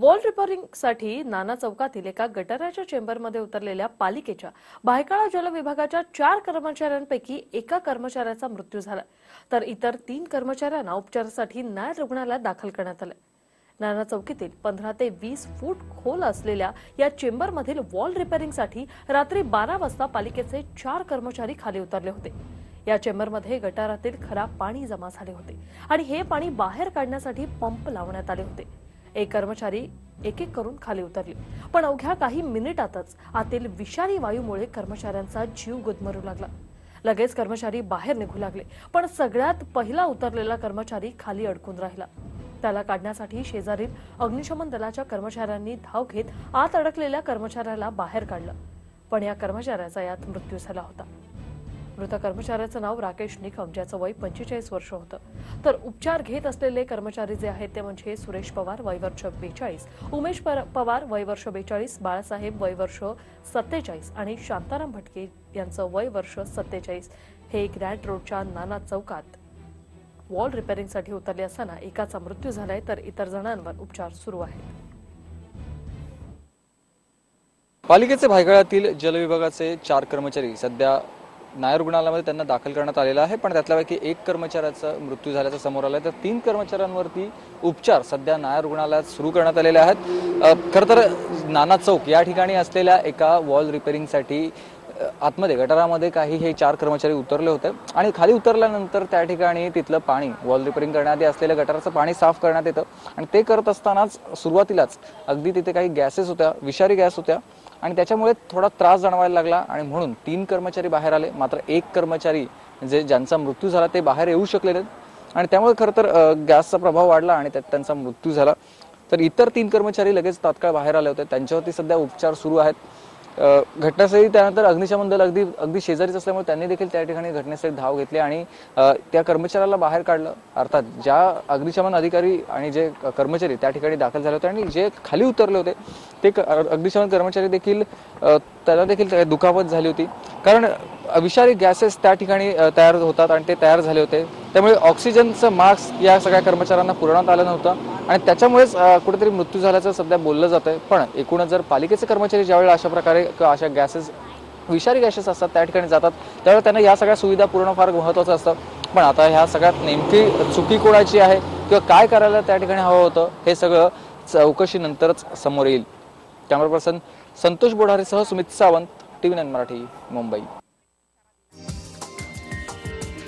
Wall रिपेअरिंगसाठी नाना चौकातील एका गटाराच्या चेंबरमध्ये उतरलेल्या पालिकेच्या भायखळा जलविभागाच्या चार कर्मचाऱ्यांपैकी एका कर्मचाऱ्याचा मृत्यू झाला. तर इतर तीन कर्मचाऱ्यांना उपचारासाठी नायर रुग्णालयात दाखल करण्यात आलं. नाना चौकीतील पंधरा ते वीस फूट खोल असलेल्या या चेंबरमधील वॉल रिपेअरिंगसाठी रात्री बारा वाजता पालिकेचे चार कर्मचारी खाली उतरले होते. या चेंबरमध्ये गटारातील खराब पाणी जमा झाले होते आणि हे पाणी बाहेर काढण्यासाठी पंप लावण्यात आले होते. एक कर्मचारी एक एक करून खाली उतरले. पण अवघ्या काही मिनिटातच आतील विषारी वायूमुळे कर्मचाऱ्यांचा जीव गुदमरू लागला. लगेच कर्मचारी बाहेर निघू लागले पण सगळ्यात पहिला उतरलेला कर्मचारी खाली अडकून राहिला. त्याला काढण्यासाठी शेजारील अग्निशमन दलाच्या कर्मचाऱ्यांनी धाव घेत आत अडकलेल्या कर्मचाऱ्याला बाहेर काढलं. पण या कर्मचाऱ्याचा यात मृत्यू झाला होता. मृत कर्मचाऱ्याचं नाव राकेश निकम ज्याचं वय पंचेचाळीस वर्ष होतं. तर उपचार घेत असलेले कर्मचारी जे आहेत ते म्हणजे सुरेश पवार वयवर्ष बेचाळीस उमेश पर- पवार वयवर्ष बेचाळीस बाळासाहेब वयवर्ष सत्तेचाळीस आणि शांताराम भटके यांचं वय वर्ष सत्तेचाळीस. हे ग्रँड रोडच्या नाना चौकात वॉल रिपेअरिंगसाठी उतरले असताना एकाचा मृत्यू झालाय तर इतर जणांवर उपचार सुरू आहेत. पालिकेचे भायखळ्यातील जलविभागाचे चार कर्मचारी सध्या नायर रुग्णालयामध्ये त्यांना दाखल करण्यात आलेला आहे पण त्यातल्यापैकी एक कर्मचाऱ्याचा मृत्यू झाल्याचं समोर आलं तर तीन कर्मचाऱ्यांवरती उपचार सध्या नायर रुग्णालयात सुरू करण्यात आलेले आहेत. खरं तर नाना चौक या ठिकाणी असलेल्या एका वॉल रिपेरिंगसाठी आतमध्ये गटारामध्ये काही हे चार कर्मचारी उतरले होते आणि खाली उतरल्यानंतर त्या ठिकाणी तिथलं पाणी वॉल रिपेरिंग करण्याआधी असलेल्या गटाराचं पाणी साफ करण्यात येतं. आणि ते करत असतानाच सुरुवातीलाच अगदी तिथे काही गॅसेस होत्या विषारी गॅस होत्या आणि त्याच्यामुळे थोडा त्रास जाणवायला लागला आणि म्हणून तीन कर्मचारी बाहेर आले. मात्र एक कर्मचारी जे ज्यांचा मृत्यू झाला ते बाहेर येऊ शकले नाहीत. आणि त्यामुळे खरं तर गॅसचा प्रभाव वाढला आणि त्यात त्यांचा मृत्यू झाला. तर इतर तीन कर्मचारी लगेच तात्काळ बाहेर आले होते. त्यांच्यावरती सध्या उपचार सुरू आहेत. घटनास्थळी त्यानंतर अग्निशमन दल अगदी अगदी शेजारीच असल्यामुळे त्यांनी देखील त्या ठिकाणी घटनास्थळी धाव घेतली आणि त्या कर्मचाऱ्याला बाहेर काढलं. अर्थात ज्या अग्निशमन अधिकारी आणि जे कर्मचारी त्या ठिकाणी दाखल झाले होते आणि जे खाली उतरले होते ते अग्निशमन कर्मचारी देखील त्याला देखील दुखापत झाली होती. कारण विषारी गॅसेस त्या ठिकाणी तयार होतात आणि ते तयार झाले होते. त्यामुळे ऑक्सिजनचं मास्क या सगळ्या कर्मचाऱ्यांना पुरवण्यात आलं नव्हतं. आणि त्याच्यामुळेच कुठेतरी मृत्यू झाल्याचं सध्या बोललं जातंय. पण एकूणच जर पालिकेचे कर्मचारी ज्यावेळेला अशा प्रकारे अशा गॅसेस विषारी गॅसेस असतात त्या ठिकाणी जातात त्यावेळेला त्यांना या सगळ्या सुविधा पूर्ण फार महत्त्वाचं असतं. पण आता ह्या सगळ्यात नेमकी चुकी कोणाची आहे किंवा काय करायला त्या ठिकाणी हवं होतं हे सगळं चौकशीनंतरच समोर येईल. Camera person Santosh बोढारेसह Sumit Sawant T V nine Marathi Mumbai.